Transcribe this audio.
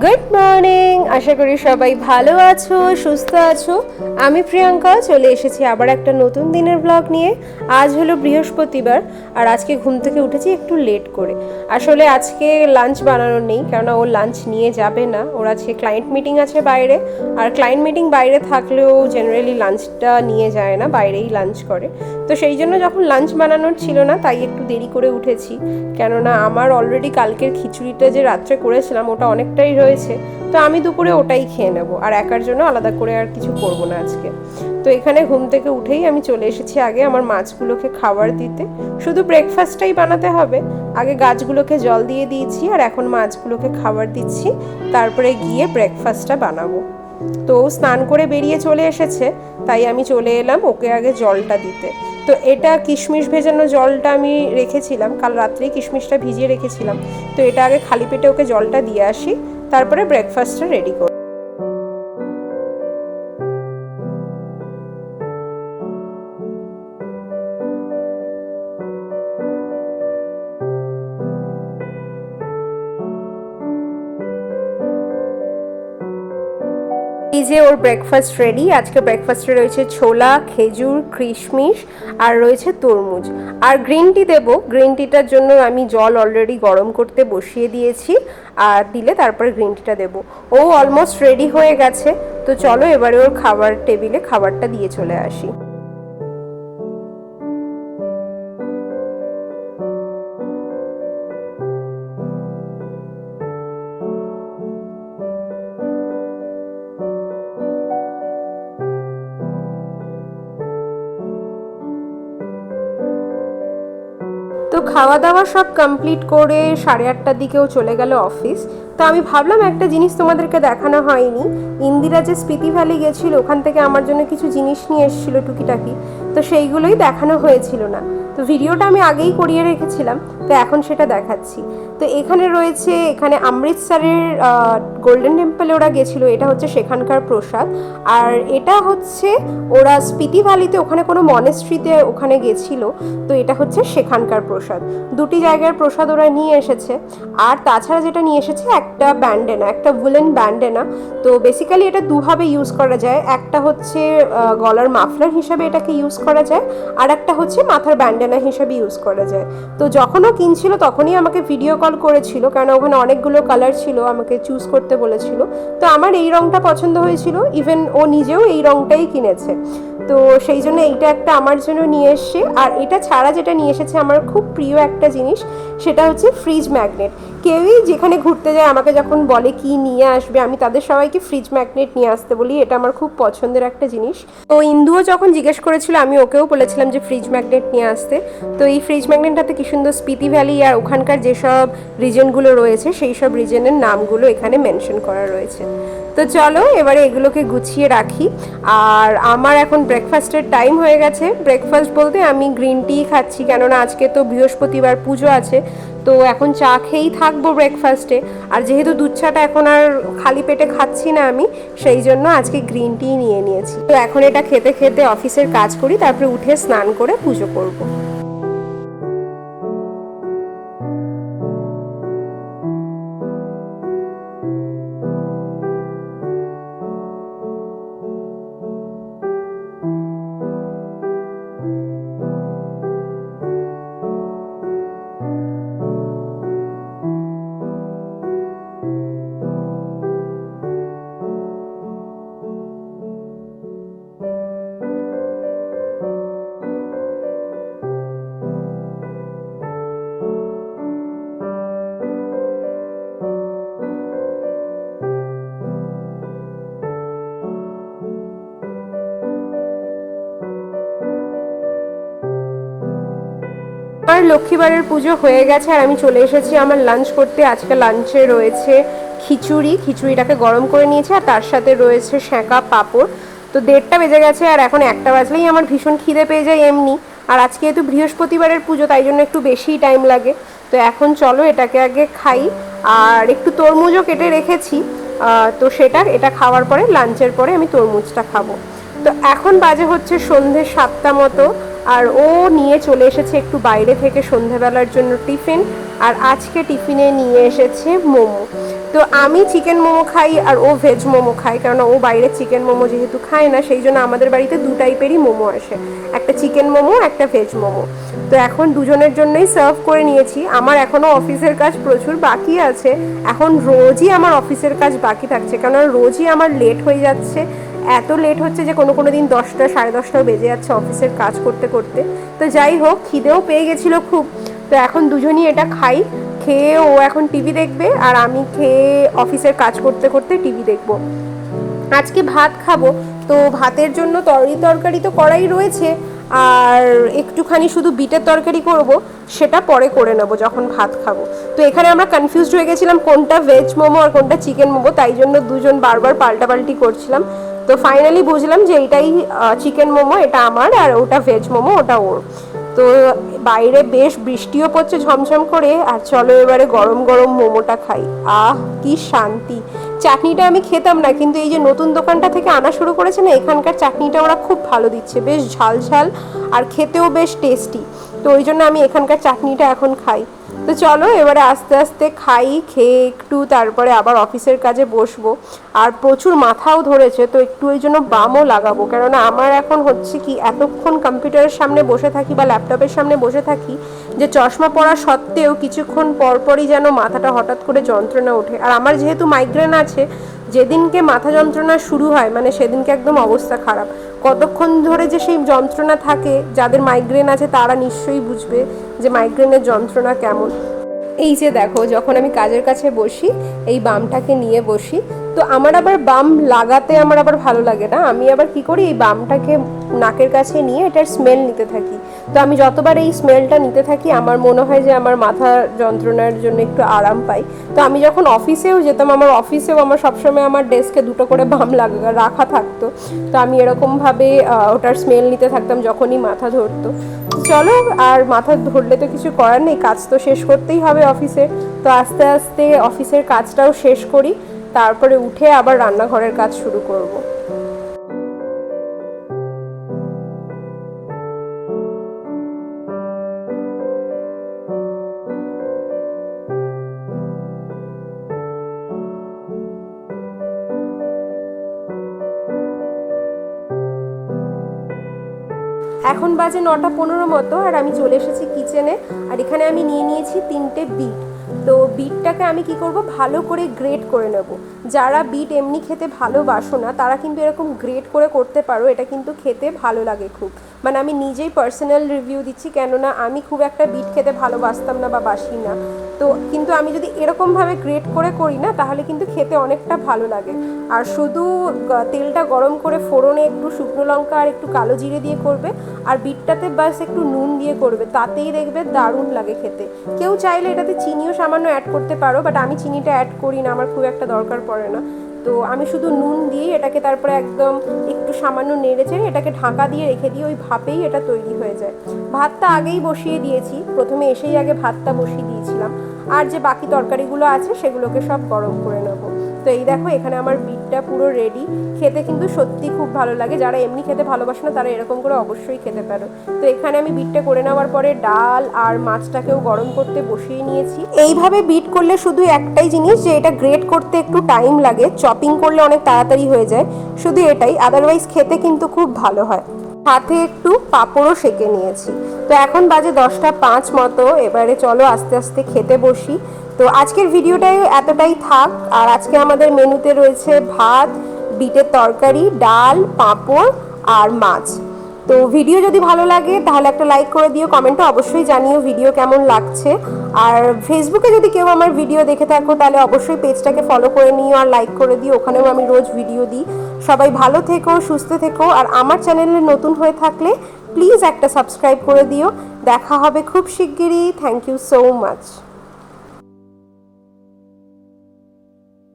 Good morning আশা করি সবাই ভালো আছো, সুস্থ আছো। আমি প্রিয়াঙ্কা, চলে এসেছি আবার একটা নতুন দিনের ব্লগ নিয়ে। আজ হলো বৃহস্পতিবার, আর আজকে ঘুম থেকে উঠেছি একটু লেট করে। আসলে আজকে লাঞ্চ বানানো নেই, কেননা ও লাঞ্চ নিয়ে যাবে না। ওর আজকে ক্লায়েন্ট মিটিং আছে বাইরে, আর ক্লায়েন্ট মিটিং বাইরে থাকলেও জেনারেলি লাঞ্চটা নিয়ে যায় না, বাইরেই লাঞ্চ করে। তো সেই জন্য যখন লাঞ্চ বানানোর ছিল না, তাই একটু দেরি করে উঠেছি। কেননা আমার অলরেডি কালকের খিচুড়িটা যে রাত্রে করেছিলাম, ওটা অনেকটাই রয়েছে, তো আমি দুপুরে ওটাই খেয়ে নেব। আর একার জন্য আলাদা করে আর কিছু করব না আজকে। তো এখানে ঘুম থেকে উঠেই আমি চলে এসেছি আগে আমার মাছগুলোকে খাবার দিতে। শুধু ব্রেকফাস্টটাই বানাতে হবে। আগে গাছগুলোকে জল দিয়ে দিয়েছি আর এখন মাছগুলোকে খাবার দিচ্ছি। তারপরে গিয়ে ব্রেকফাস্টটা বানাবো। তো স্নান করে বেরিয়ে চলে এসেছে, তাই আমি চলে এলাম ওকে আগে জলটা দিতে। তো এটা কিশমিশ ভেজানো জলটা আমি রেখেছিলাম। কাল রাত্রেই কিশমিশটা ভিজিয়ে রেখেছিলাম। তো এটা আগে খালি পেটে ওকে জলটা দিয়ে আসি। তারপরে ব্রেকফাস্টটা রেডি করি এই যে ওর ব্রেকফাস্ট রেডি আজকে ব্রেকফাস্টে রয়েছে ছোলা, খেজুর, কিশমিশ আর রয়েছে তরমুজ। আর গ্রিন টি দেবো। গ্রিন টিটার জন্য আমি জল অলরেডি গরম করতে বসিয়ে দিয়েছি আর দিলে তারপর গ্রিন টিটা দেবো। ও অলমোস্ট রেডি হয়ে গেছে। তো চলো এবারে ওর খাবার টেবিলে খাবারটা দিয়ে চলে আসি। খাওয়া দাওয়া সব কমপ্লিট করে সাড়ে আটটার দিকেও চলে গেল অফিস তো আমি ভাবলাম একটা জিনিস তোমাদেরকে দেখানো হয়নি। ইন্দিরা যে স্পিতি ভ্যালি গেছিল, ওখান থেকে আমার জন্য কিছু জিনিস নিয়ে এসেছিল টুকিটাকি। তো সেইগুলোই দেখানো হয়েছিল না। তো ভিডিওটা আমি আগেই করিয়ে রেখেছিলাম, তো এখন সেটা দেখাচ্ছি। তো এখানে রয়েছে, এখানে অমৃতসরের গোল্ডেন টেম্পলে ওরা গেছিল, এটা হচ্ছে সেখানকার প্রসাদ। আর এটা হচ্ছে ওরা স্পিতি ভ্যালিতে ওখানে কোনো মনেস্ট্রিতে ওখানে গেছিল, তো এটা হচ্ছে সেখানকার প্রসাদ। দুটি জায়গার প্রসাদ ওরা নিয়ে এসেছে। আর তাছাড়া যেটা নিয়ে এসেছে, একটা ব্যান্ডেনা, একটা উলেন ব্যান্ডেনা। তো বেসিক্যালি এটা দুভাবে ইউজ করা যায়। একটা হচ্ছে গলার মাফলার হিসাবে এটাকে ইউজ করা যায়, আর একটা হচ্ছে মাথার ব্যান্ডেনা। হিসাবে ইউজ করা যায়। তো যখন ও কিনছিল তখনই আমাকে ভিডিও কল করেছিল, কারণ ওখানে অনেকগুলো কালার ছিল, আমাকে চুজ করতে বলেছিল। তো আমার এই রঙটা পছন্দ হয়েছিল ইভেন ও নিজেও এই রঙটাই কিনেছে। তো সেই জন্য এইটা একটা আমার জন্য নিয়ে এসছে। আর এটা ছাড়া যেটা নিয়ে এসেছে, আমার খুব প্রিয় একটা জিনিস সেটা হচ্ছে ফ্রিজ ম্যাগনেট কেউই যেখানে ঘুরতে যায়, আমাকে যখন বলে কি নিয়ে আসবে, আমি তাদের সবাইকে ফ্রিজ ম্যাগনেট নিয়ে আসতে বলি, এটা আমার খুব পছন্দের একটা জিনিস। তো ইন্দুও যখন জিজ্ঞেস করেছিল, আমি ওকেও বলেছিলাম যে ফ্রিজ ম্যাগনেট নিয়ে আসতে। তো এই ফ্রিজ ম্যাগনেটটাতে কি সুন্দর স্পিতি ভ্যালি আর ওখানকার যেসব রিজনগুলো রয়েছে, সেই সব রিজনের নামগুলো এখানে মেনশন করা রয়েছে। তো চলো, এবারে এগুলোকে গুছিয়ে রাখি। আর আমার এখন ব্রেকফাস্টের টাইম হয়ে গেছে। ব্রেকফাস্ট বলতে আমি গ্রিন টি খাচ্ছি, কেননা আজকে তো বৃহস্পতিবার পুজো আছে। তো এখন চা খেয়েই থাকব ব্রেকফাস্টে আর যেহেতু দুধ চাটা এখন আর খালি পেটে খাচ্ছি না আমি, সেই জন্য আজকে গ্রিন টি নিয়ে নিয়েছি। তো এখন এটা খেতে খেতে অফিসের কাজ করি, তারপরে উঠে স্নান করে পুজো করব। আমার লক্ষ্মীবারের পুজো হয়ে গেছে আর আমি চলে এসেছি আমার লাঞ্চ করতে। আজকে লাঞ্চে রয়েছে খিচুড়ি। খিচুড়িটাকে গরম করে নিয়েছে আর তার সাথে রয়েছে সেঁকা পাঁপড়। তো দেড়টা বেজে গেছে আর এখন একটা বাজলেই আমার ভীষণ খিদে পেয়ে যায় এমনি। আর আজকে যেহেতু বৃহস্পতিবারের পুজো, তাই জন্য একটু বেশিই টাইম লাগে। তো এখন চলো এটাকে আগে খাই। আর একটু তরমুজও কেটে রেখেছি। তো সেটা, এটা খাওয়ার পরে লাঞ্চের পরে আমি তরমুজটা খাব। তো এখন বাজে হচ্ছে সন্ধে সাতটা মতো, আর ও নিয়ে চলে এসেছে একটু বাইরে থেকে সন্ধেবেলার জন্য টিফিন, আর আজকে টিফিনে নিয়ে এসেছে মোমো। তো আমি চিকেন মোমো খাই আর ও ভেজ মোমো খাই কারণ ও বাইরে চিকেন মোমো যেহেতু খায় না, সেই জন্য আমাদের বাড়িতে দু টাইপেরই মোমো আসে। একটা চিকেন মোমো, একটা ভেজ মোমো। তো এখন দুজনের জন্যই সার্ভ করে নিয়েছি। আমার এখনও অফিসের কাজ প্রচুর বাকি আছে। এখন রোজই আমার অফিসের কাজ বাকি থাকছে কারণ রোজই আমার লেট হয়ে যাচ্ছে। এত লেট হচ্ছে যে কোনো কোনো দিন দশটা, সাড়ে দশটাও বেজে যাচ্ছে অফিসের কাজ করতে করতে। তো যাই হোক, খিদেও পেয়ে গেছিল খুব। তো এখন দুজনই এটা খাই। খেয়ে ও এখন টিভি দেখবে আর আমি খেয়ে অফিসের কাজ করতে করতে টিভি দেখব। আজকে ভাত খাব। তো ভাতের জন্য তরকারি তরকারি তো করাই রয়েছে। আর একটুখানি শুধু বিটের তরকারি করব, সেটা পরে করে নেব যখন ভাত খাব। তো এখানে আমরা কনফিউজড হয়ে গেছিলাম কোনটা ভেজ মোমো আর কোনটা চিকেন মোমো, তাই জন্য দুজন বারবার পাল্টাপাল্টি করছিলাম। তো ফাইনালি বুঝলাম যে এইটাই চিকেন মোমো, এটা আমার আর ওটা ভেজ মোমো, ওটা ওর। তো বাইরে বেশ বৃষ্টিও পড়ছে ঝমঝম করে, আর চলো এবারে গরম গরম মোমোটা খাই। আহ, কি শান্তি। চাটনিটা আমি খেতাম না, কিন্তু এই যে নতুন দোকানটা থেকে আনা শুরু করেছে না, এখানকার চাটনিটা ওরা খুব ভালো দিচ্ছে। বেশ ঝাল ঝাল আর খেতেও বেশ টেস্টি তো ওই জন্য আমি এখানকার চাটনিটা এখন খাই। তো চলো, এবারে আস্তে আস্তে খাই, খেয়ে একটু তারপরে আবার অফিসের কাজে বসবো। আর প্রচুর মাথাও ধরেছে, তো একটু ওই জন্য বামও লাগাবো। কেননা আমার এখন হচ্ছে কি, এতক্ষণ কম্পিউটারের সামনে বসে থাকি বা ল্যাপটপের সামনে বসে থাকি, যে চশমা পরা সত্ত্বেও কিছুক্ষণ পরপরই যেন মাথাটা হঠাৎ করে যন্ত্রণা ওঠে। আর আমার যেহেতু মাইগ্রেন আছে যেদিনকে মাথা যন্ত্রণা শুরু হয় মানে সেদিনকে একদম অবস্থা খারাপ। কতক্ষণ ধরে যে সেই যন্ত্রণা থাকে, যাদের মাইগ্রেন আছে তারা নিশ্চয়ই বুঝবে যে মাইগ্রেনের যন্ত্রণা কেমন। এই যে দেখো, যখন আমি কাজের কাছে বসি, এই বামটাকে নিয়ে বসি তো আমার আবার বাম লাগাতে আমার আবার ভালো লাগে না। আমি আবার কি করি, এই বামটাকে নাকের কাছে নিয়ে এটার স্মেল নিতে থাকি। তো আমি যতবার এই স্মেলটা নিতে থাকি, আমার মনে হয় যে আমার মাথা যন্ত্রণার জন্য একটু আরাম পাই। তো আমি যখন অফিসেও যেতাম, আমার অফিসেও আমার সবসময় আমার ডেস্কে দুটো করে বাম লাগা, রাখা থাকতো। তো আমি এরকমভাবে ওটার স্মেল নিতে থাকতাম যখনই মাথা ধরতো। চলো, আর মাথা ধরলে তো কিছু করার নেই, কাজ তো শেষ করতেই হবে অফিসে। তো আস্তে আস্তে অফিসের কাজটাও শেষ করি। তারপরে উঠে আবার রান্নাঘরের কাজ শুরু করব। এখন বাজে নটা পনেরো মতো আর আমি চলে এসেছি কিচেনে আর এখানে আমি নিয়ে নিয়েছি তিনটে বিট তো বিটটাকে আমি কি করব? ভালো করে গ্রেড করে নেব। যারা বিট এমনি খেতে ভালোবাসো না, তারা কিন্তু এরকম গ্রেড করে করতে পারো, এটা কিন্তু খেতে ভালো লাগে খুব। মানে আমি নিজেই পার্সোনাল রিভিউ দিচ্ছি, কেননা আমি খুব একটা বিট খেতে ভালোবাসতাম না বা বাসি না। তো কিন্তু আমি যদি এরকমভাবে গ্রেট করে করি না, তাহলে কিন্তু খেতে অনেকটা ভালো লাগে। আর শুধু তেলটা গরম করে ফোড়নে একটু শুকনো লঙ্কা আর একটু কালো জিরে দিয়ে করবে, আর বিটটাতে বাস একটু নুন দিয়ে করবে, তাতেই দেখবে দারুণ লাগে খেতে। কেউ চাইলে এটাতে চিনিও সামান্য অ্যাড করতে পারো বাট আমি চিনিটা অ্যাড করি না, আমার খুব একটা দরকার পড়ে না। তো আমি শুধু নুন দিয়ে এটাকে তারপরে একদম একটু সামান্য নেড়ে চেড়ে এটাকে ঢাকা দিয়ে রেখে দিয়ে ওই ভাপেই এটা তৈরি হয়ে যায়। ভাতটা আগেই বসিয়ে দিয়েছি। প্রথমে এসেই আগে ভাতটা বসিয়ে দিয়েছিলাম। আর যে বাকি তরকারিগুলো আছে সেগুলোকে সব গরম করে নেব। তো এই দেখো, এখানে আমার বিটটা পুরো রেডি খেতে কিন্তু সত্যি খুব ভালো লাগে। যারা এমনি খেতে ভালোবাসে না, তারা এরকম করে অবশ্যই খেতে পারো। তো এখানে আমি বিটটা করে নেওয়ার পরে ডাল আর মাছটাকেও গরম করতে বসিয়ে নিয়েছি। এইভাবে বিট করলে শুধু একটাই জিনিস, যে এটা গ্রেট করতে একটু টাইম লাগে। চপিং করলে অনেক তাড়াতাড়ি হয়ে যায়। শুধু এটাই আদারওয়াইজ খেতে কিন্তু খুব ভালো হয়। সাথে একটু পাঁপড়ও সেঁকে নিয়েছি। তো এখন বাজে দশটা পাঁচ মতো, এবারে চলো আস্তে আস্তে খেতে বসি। তো আজকের ভিডিওটাই এতটাই থাক, আর আজকে আমাদের মেনুতে রয়েছে ভাত, বিটের তরকারি, ডাল, পাঁপড় আর মাছ। তো ভিডিও যদি ভালো লাগে, তাহলে একটা লাইক করে দিও কমেন্টে অবশ্যই জানিও ভিডিও কেমন লাগছে। আর ফেসবুকে যদি কেউ আমার ভিডিও দেখে থাকো, তাহলে অবশ্যই পেজটাকে ফলো করে নিও আর লাইক করে দিও। ওখানেও আমি রোজ ভিডিও দিই। সবাই ভালো থেকো, সুস্থ থেকো। আর আমার চ্যানেলে নতুন হয়ে থাকলে প্লিজ একটা সাবস্ক্রাইব করে দিও। দেখা হবে খুব শিগগিরই। Thank you so much